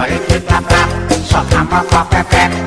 วยคิอรับรับชอบทำมาคอบแป๊บ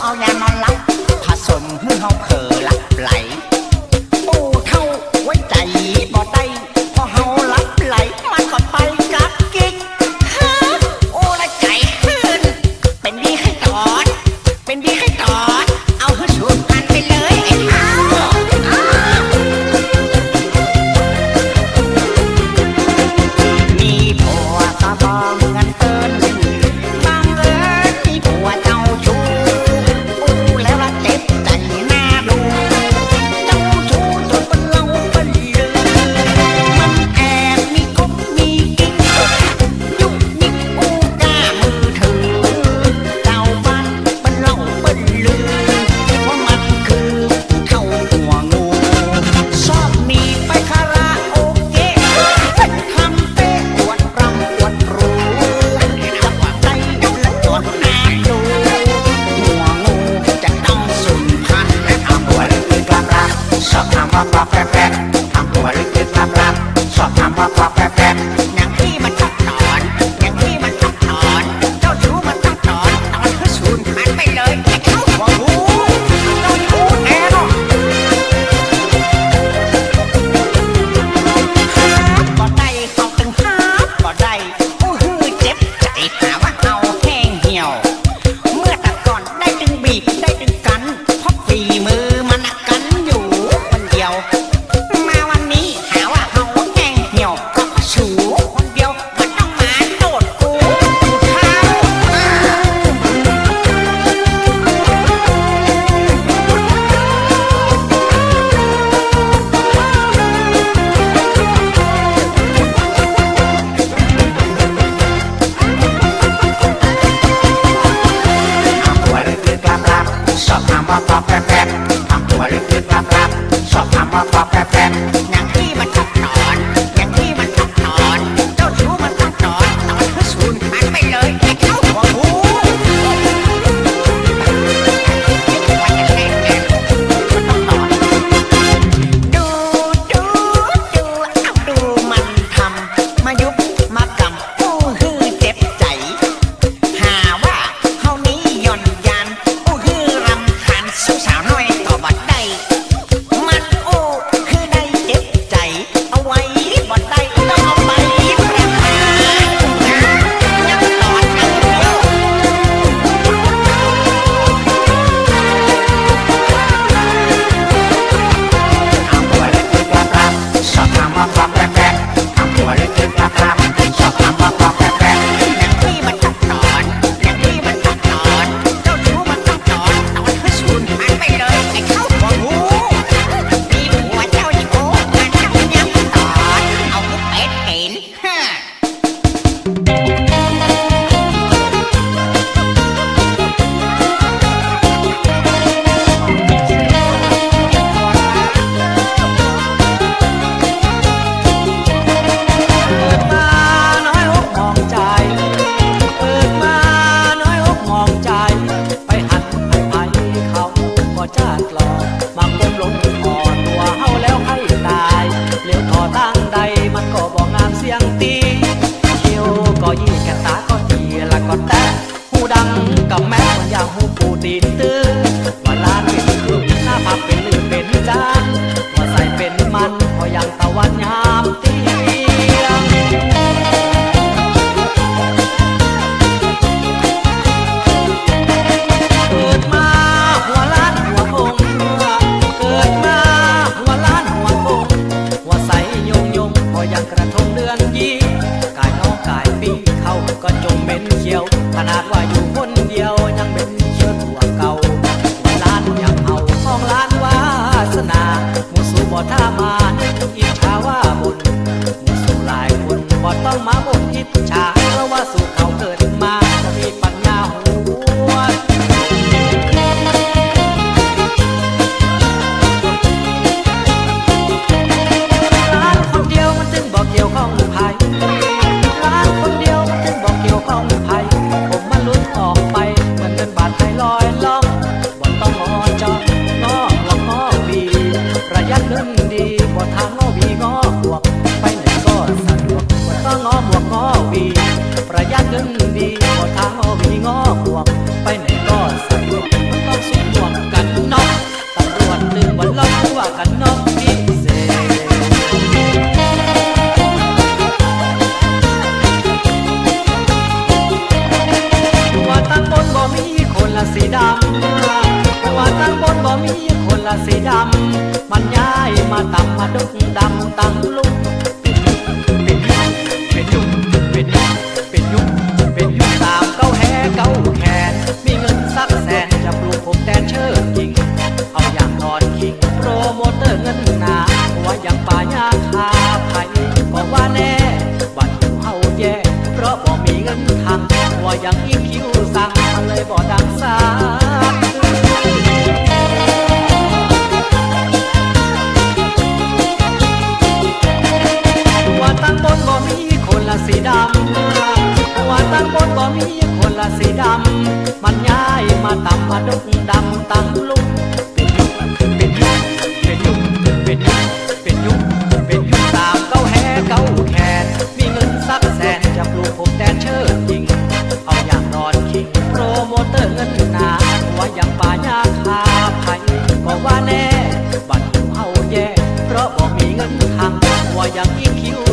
เอาอย่านอนหลับ ควักางพี่มันชักถอนนางพี่มันชักถอนเจ้าชู้มันชักถอนตอนเขาสูญพันไปเลยไอ้เขาหัวหูเจ้าชู้แน่นอนก็ได้เขาตึงฮาก็ได้โอ้ฮืเจ็บใจหาว่าเอาแห้งเหี่ยว เมื่อแต่ก่อนได้จึงบี มาปะแปะแปะ งกระทงเดือนยี่กายน้องกายปีเข้าก็จมเม็นเขียว ขนาดว่าอยู่คนเดียวยังเป็นเขียวตัวเก่าล้านยังเอาทองล้านวาสนามูสูบ่ท่ามานอิจฉาว่าบุญมูสูหลายคนบ่ต้องมาบ่นอิจฉา ว่าตั้งบนบ่มีคนละสีดำ มันย้ายมาต่ำมาดุกดำตั้งลุกเป็นยุคเป็นยุคเป็นยุคเป็นยุคเป็นยุคตามเก้าแห่เก้าแขน มีเงินสักแสนจะปลูกผมแทนเชิดยิง เอาอย่างนอนคิงโปรโมเตอร์เงินหนาว่าอย่างป่ายาคาไผ่ก็ว่าแน่บัดอยู่เฮาแย่เพราะบ่มีเงินทางว่าอย่างอีคิวสั่งมันเลยบ่ดังซ่า สีดำ มันย้ายมาตำมาดุกดำตั้งลุกเป็นยุคเป็นยุคเป็นยุคเป็นยุคเป็นยุคตามเก้าแห่เก้าแขนมีเงินสักแสนจะปลูกผมแดนเชิดยิง เอาอย่างนอนคิงโปรโมเตอร์เงินหนาว่าอย่างป่ายาคาไผ่ก็ว่าแน่บัดอยู่เฮาแย่เพราะบ่มีเงินทางว่าอย่างอีคิว